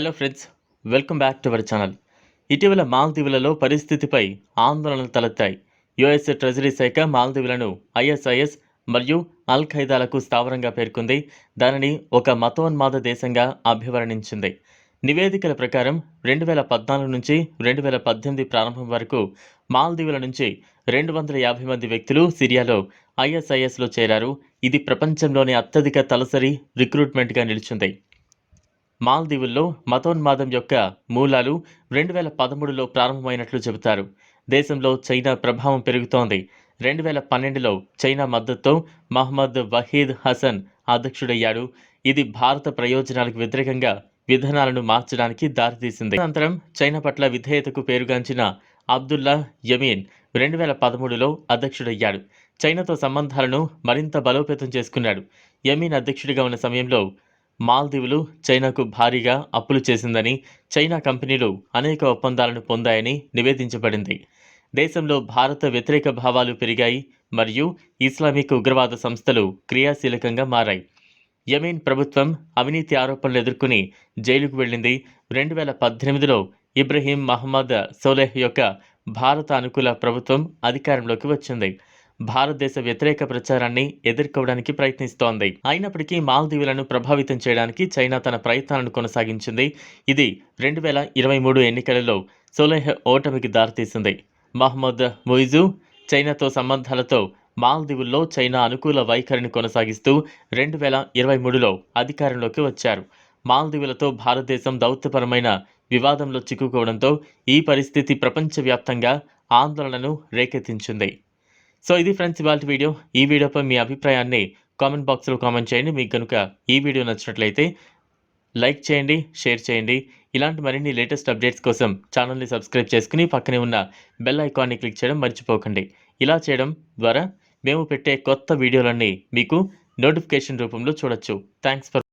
Hello friends welcome back to our channel. ఇటీవల మాల్దీవులలో పరిస్థితిపై ఆందోళనలు తలెత్తాయి. యుఎస్ ట్రెజరీ శాఖ మాల్దీవులను ఐఎస్ఐఎస్ మరియు అల్ ఖైదాలకు స్థావరంగా పేర్కొంది. దానిని ఒక మతోన్మాద దేశంగా అభివర్ణించింది. నివేదికల ప్రకారం రెండు వేల పద్నాలుగు నుంచి రెండు వేల పద్దెనిమిది ప్రారంభం వరకు మాల్దీవుల నుంచి రెండు వందల యాభై మంది వ్యక్తులు సిరియాలో ఐఎస్ఐఎస్లో చేరారు. ఇది ప్రపంచంలోనే అత్యధిక తలసరి రిక్రూట్మెంట్గా నిలిచింది. మాల్దీవుల్లో మతోన్మాదం యొక్క మూలాలు రెండు వేల పదమూడులో ప్రారంభమైనట్లు చెబుతారు. దేశంలో చైనా ప్రభావం పెరుగుతోంది. రెండు వేల పన్నెండులో చైనా మద్దతుతో మహమ్మద్ వహీద్ హసన్ అధ్యక్షుడయ్యాడు. ఇది భారత ప్రయోజనాలకు వ్యతిరేకంగా విధానాలను మార్చడానికి దారితీసింది. అనంతరం చైనా పట్ల విధేయతకు పేరుగాంచిన అబ్దుల్లా యమీన్ రెండు వేల పదమూడులో అధ్యక్షుడయ్యాడు. చైనాతో సంబంధాలను మరింత బలోపేతం చేసుకున్నాడు. యమీన్ అధ్యక్షుడిగా ఉన్న సమయంలో మాల్దీవులు చైనాకు భారీగా అప్పులు చేసిందని చైనా కంపెనీలు అనేక ఒప్పందాలను పొందాయని నివేదించబడింది. దేశంలో భారత వ్యతిరేక భావాలు పెరిగాయి మరియు ఇస్లామిక్ ఉగ్రవాద సంస్థలు క్రియాశీలకంగా మారాయి. యమీన్ ప్రభుత్వం అవినీతి ఆరోపణలు ఎదుర్కొని జైలుకు వెళ్ళింది. రెండు వేల పద్దెనిమిదిలో ఇబ్రహీం మహమ్మద్ సోలెహ్ యొక్క భారత అనుకూల ప్రభుత్వం అధికారంలోకి వచ్చింది. భారతదేశ వ్యతిరేక ప్రచారాన్ని ఎదుర్కోవడానికి ప్రయత్నిస్తోంది. అయినప్పటికీ మాల్దీవులను ప్రభావితం చేయడానికి చైనా తన ప్రయత్నాలను కొనసాగించింది. ఇది రెండు వేల ఇరవై మూడు ఎన్నికలలో సోలేహ్ ఓటమికి దారితీసింది. మహమ్మద్ మొయిజు చైనాతో సంబంధాలతో మాల్దీవుల్లో చైనా అనుకూల వైఖరిని కొనసాగిస్తూ రెండు వేల ఇరవై మూడులో అధికారంలోకి వచ్చారు. మాల్దీవులతో భారతదేశం దౌత్యపరమైన వివాదంలో చిక్కుకోవడంతో ఈ పరిస్థితి ప్రపంచవ్యాప్తంగా ఆందోళనను రేకెత్తించింది. సో ఇది ఫ్రెండ్స్ ఇవాళ వీడియో. ఈ వీడియోపై మీ అభిప్రాయాన్ని కామెంట్ బాక్స్లో కామెంట్ చేయండి. మీకు కనుక ఈ వీడియో నచ్చినట్లయితే లైక్ చేయండి షేర్ చేయండి. ఇలాంటి మరిన్ని లేటెస్ట్ అప్డేట్స్ కోసం ఛానల్ని సబ్స్క్రైబ్ చేసుకుని పక్కనే ఉన్న బెల్ ఐకాన్ని క్లిక్ చేయడం మర్చిపోకండి. ఇలా చేయడం ద్వారా మేము పెట్టే కొత్త వీడియోలన్నీ మీకు నోటిఫికేషన్ రూపంలో చూడొచ్చు. Thanks for